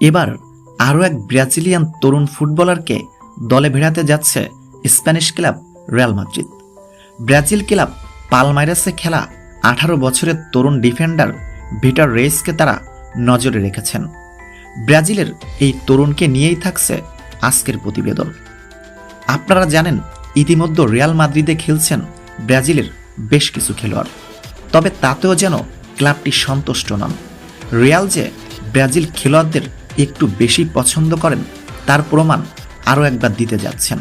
এবার আরও এক ব্রাজিলিয়ান তরুণ ফুটবলারকে দলে ভেড়াতে যাচ্ছে Spanish club Real Madrid. Brazil club পালমাইরাসে খেলা আঠারো বছরের তরুণ ডিফেন্ডার ভিটার রেসকে তারা নজরে রেখেছেন। ব্রাজিলের এই তরুণকে নিয়েই থাকছে আজকের প্রতিবেদন। আপনারা জানেন, ইতিমধ্যে রিয়াল মাদ্রিদে খেলছেন ব্রাজিলের বেশ কিছু খেলোয়াড়। তবে তাতেও যেন ক্লাবটি সন্তুষ্ট নন। রিয়াল যে ব্রাজিল খেলোয়াড়দের একটু বেশি পছন্দ করেন, তার প্রমাণ আরও একবার দিতে যাচ্ছেন।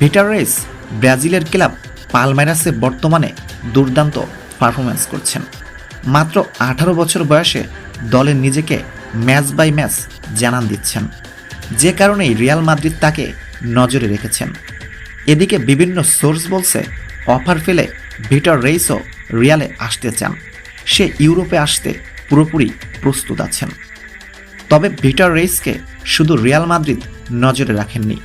ভিটারেস ব্রাজিলের ক্লাব পালমাইরাসে বর্তমানে দুর্দান্ত পারফরমেন্স করছেন। মাত্র আঠারো বছর বয়সে দলে নিজেকে ম্যাচ বাই ম্যাচ জানান দিচ্ছেন। যে কারণেই রিয়াল মাদ্রিদ তাকে নজরে রেখেছেন। এদিকে বিভিন্ন সোর্স বলছে অফার ফেলে ভিটার রেইসও রিয়ালে আসতে চান। সে ইউরোপে আসতে পুরোপুরি প্রস্তুত আছেন। তবে ভিটার রেইসকে শুধু রিয়াল মাদ্রিদ নজরে রাখেননি।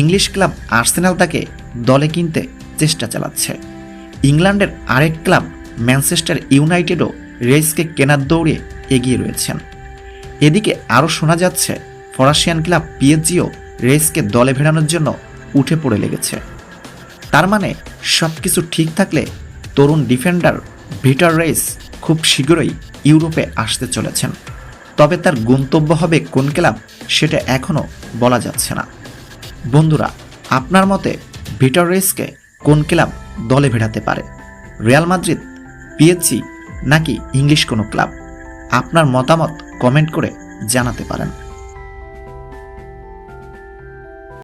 ইংলিশ ক্লাব আর্সেনাল তাকে দলে কিনতে চেষ্টা চালাচ্ছে। ইংল্যান্ডের আরেক ক্লাব ম্যানচেস্টার ইউনাইটেডও রেইসকে কেনার দৌড়ে এগিয়ে রয়েছেন। এদিকে আরও শোনা যাচ্ছে, ফরাসিয়ান ক্লাব পিএসজিও রেইসকে দলে ভেড়ানোর জন্য উঠে পড়ে লেগেছে। তার মানে সব কিছু ঠিক থাকলে তরুণ ডিফেন্ডার ভিটার রেস খুব শীঘ্রই ইউরোপে আসতে চলেছেন। তবে তার গন্তব্য হবে কোন ক্লাব সেটা এখনও বলা যাচ্ছে না। বন্ধুরা, আপনার মতে ভিটার রেসকে কোন ক্লাব দলে ভেড়াতে পারে? রিয়াল মাদ্রিদ পিএসজি নাকি ইংলিশ কোনো ক্লাব? আপনার মতামত কমেন্ট করে জানাতে পারেন।